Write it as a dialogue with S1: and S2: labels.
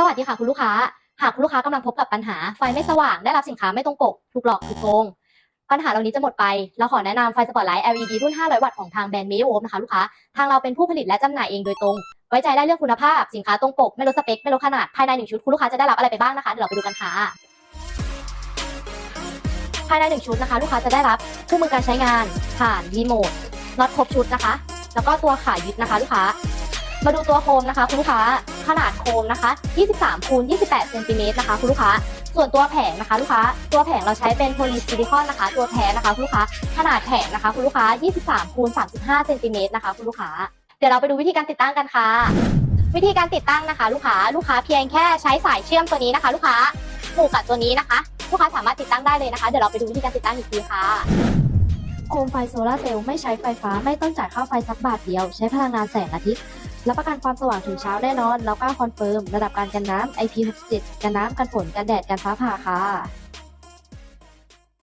S1: สวัสดีค่ะคุณลูกค้า หากคุณลูกค้ากำลังพบกับปัญหาไฟไม่สว่างได้รับสินค้าไม่ตรงปกถูกหลอกถูกโกงปัญหาเหล่านี้จะหมดไป เราขอแนะนำไฟสปอตไลท์ LED รุ่น 500 วัตต์ของทางแบรนด์ m e o นะคะลูกค้า ทางเราเป็นผู้ผลิตและจำหน่ายเองโดยตรง ไว้ใจได้เรื่องคุณภาพ สินค้าตรงปก ไม่ลดสเปค ไม่ลดขนาด ภายในหนึ่งชุด คุณลูกค้าจะได้รับอะไรไปบ้างนะคะ เดี๋ยวเราไปดูกันค่ะ ภายในหนึ่งชุดนะคะ ลูกค้าจะได้รับเครื่องมือการใช้งาน ผ่านรีโมท น็อตครบชุดนะคะ แล้วก็ตัวขายึดนะคะ ลูกค้า มาดูตัวโคมนะคะ คุณลูกค้า ขนาดโคมนะคะ 23คูณ28เซนติเมตรนะคะคุณลูกค้า ส่วนตัวแผงนะคะลูกค้า ตัวแผงเราใช้เป็นโพลีซิลิคอนนะคะ ตัวแท้นะคะคุณลูกค้า ขนาดแผงนะคะคุณลูกค้า 23คูณ35เซนติเมตรนะคะคุณลูกค้า เดี๋ยวเราไปดูวิธีการติดตั้งกันค่ะ วิธีการติดตั้งนะคะ ลูกค้า ลูกค้าเพียงแค่ใช้สายเชื่อมตัวนี้นะคะ ลูกค้าผูกกับตัวนี้นะคะ ลูกค้าสามารถติดตั้งได้เลยนะคะ เดี๋ยวเราไปดูวิธีการติดตั้งอีกทีค่ะโคมไฟโซลาเซลล์ไม่ใช้ไฟฟ้าไม่ต้องจ่ายค่าไฟสักบาทเดียว ใช้พลังงานแสงอาทิตย์ รับประกันความสว่างถึงเช้าแน่นอน แล้วก็คอนเฟิร์ม ระดับการกันน้ำ IP67 กันน้ำ กันฝน กันแดด กันฟ้าผ่าค่ะ